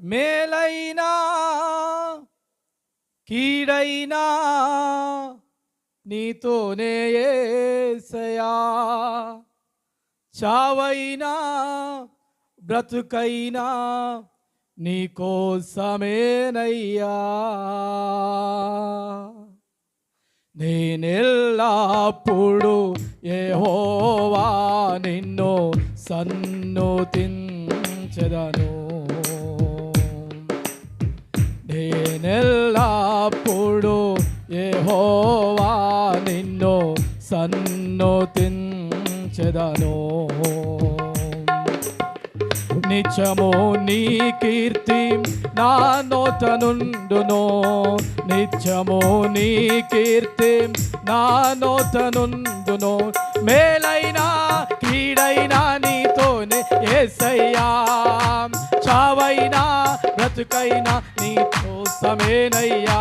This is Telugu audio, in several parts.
మేలైనా కీడైనా నీతోనే ఏసయా. చావైనా బ్రతుకైనా నీకోసమేనయ్యా నేనెల్లాప్పుడు ఏహోవా నిన్ను సన్నుతించెదను. నేనెల్లప్పుడు ఏహోవా నిన్ను సన్నుతించెదను. నిత్యము నీ కీర్తి నా నోతనుండును నిత్యము నీ కీర్తి నా నోతనుండును మేలైనా కీడైనా నీతోనే ఏసయ్యా. చావైనా బ్రతుకైనా నీ కోసమేనయ్యా.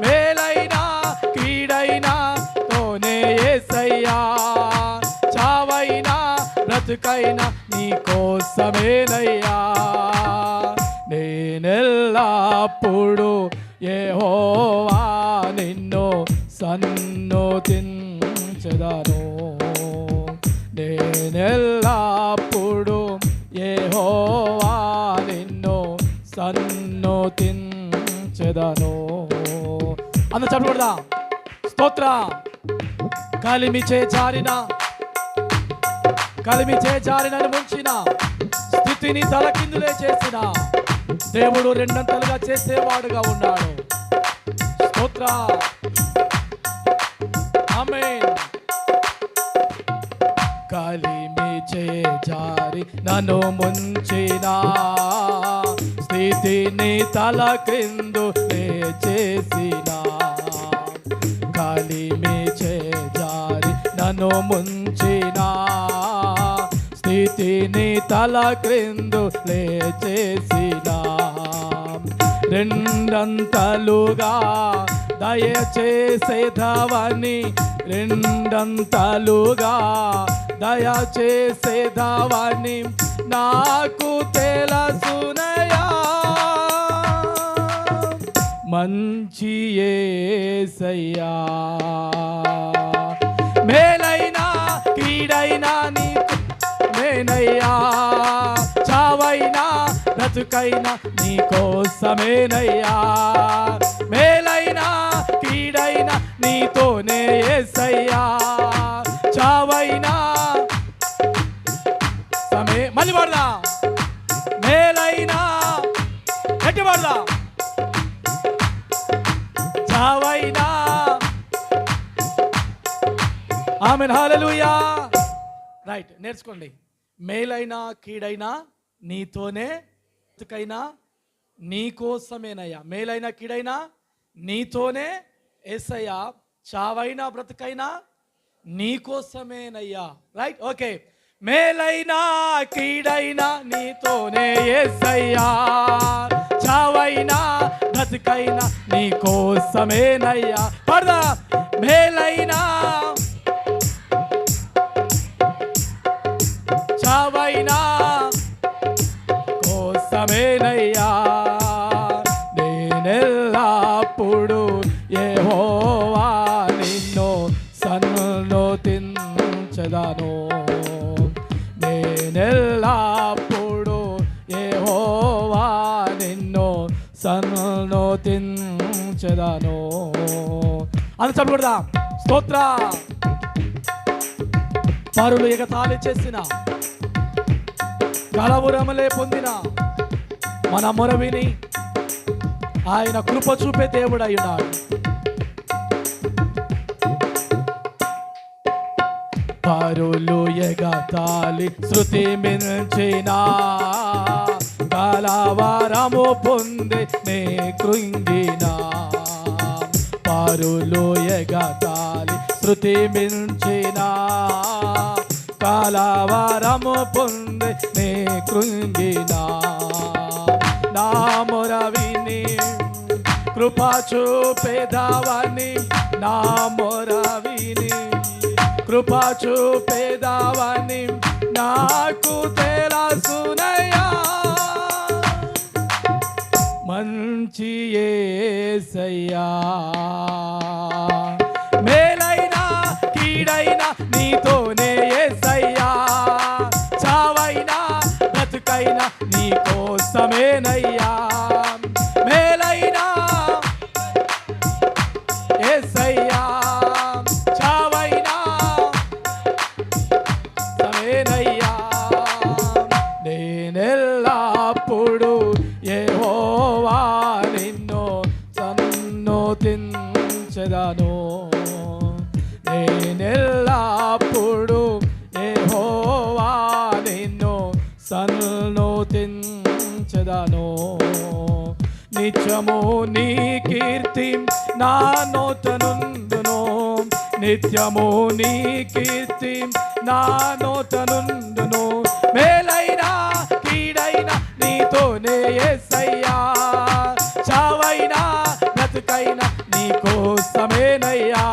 మేలైనా క్రీడైనా తోనే ఏసయ్యా. చావైనా బ్రతుకైనా నీ కోసమేనయ్యా. నేనెల్లప్పుడు యెహోవా నిన్ను సన్నుతించెదను నేనెల్లప్పుడు యెహోవా నిన్ను సన్నుతించెదను అందు చెప్పకూడదా స్తోత్ర. కలిమిచే జారిన కలిమిచే చేచారినని ముంచిన స్థితిని తలకిందులే చేసిన దేవుడు రెండంతలుగా చేసేవాడుగా ఉన్నాడు. స్తోత్ర. కలిమి చేచారి నన్ను ముంచిన. స్థితిని తల క్రిందు చేసిన. కలిమి చేజారి నన్ను ముంచిన. స్థితిని తల క్రిందు చేసిన. రెండంతలుగా దయచేసేదవని రెండంతలుగా దయచేసేదవని నాకు తెలుసునయా మంచి ఏసయ్యా. మేలైనా కీడైనా నీ నేనయ్యా. చావైనా బ్రతుకైనా నీకోసమేనయ్యా మేలైనా కీడైనా నీతోనే ఏసయ్యా. గట్టి పడదా చావైనా? ఆమె హాలలుయా రైట్ నేర్చుకోండి. మేలైనా కీడైనా నీతోనే బ్రతుకైనా నీకోసమేనయ్యా. మేలైనా కీడైనా నీతోనే ఏసయ్యా. చావైనా బ్రతుకైనా నీకోసమేనయ్యా. Right okay. మేలైనా కీడైనా నీతోనే ఏసయ్యా. చావైనా బ్రతుకైనా నీకోసమేనయ్యా పడదా మేలైనా. చావైనా కోసమేనయ్యా. నేనెల్లప్పుడు యెహోవా నిన్ను సన్నుతించదను. నేనెల్లా సన్నుతించదను అని చెప్పకూడదా స్తోత్ర. పరులు ఎగతాళి చేసిన గలవురమలే పొందిన మన మొర విని ఆయన కృప చూపే దేవుడై ఉన్నాడు పరులు ఎగతాళి శృతి మించినా కలవరము పొంది నే కృంగినా. పరులు ఎగతాళి శృతి మించిన. కలవరము పొంది నే కృంగినా. నా మొర కృపా చూపేదావని నా మొర కృపా చూపేదావని నాకు తెలుసునయ్యా ఏసయ్యా నిత్యము నీ కీర్తి నా నోటనుందును నిత్యము నీ కీర్తి నా నోటనుందును మేలైనా కీడైనా నీతోనే ఎస్సయ్యా చావైనా బ్రతుకైనా నీ కోసమేనయ్యా.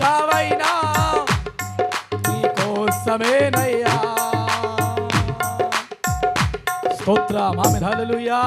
చావైనా నీ కోసమేనయ్యా. స్తోత్ర ఆమె హల్లెలూయా.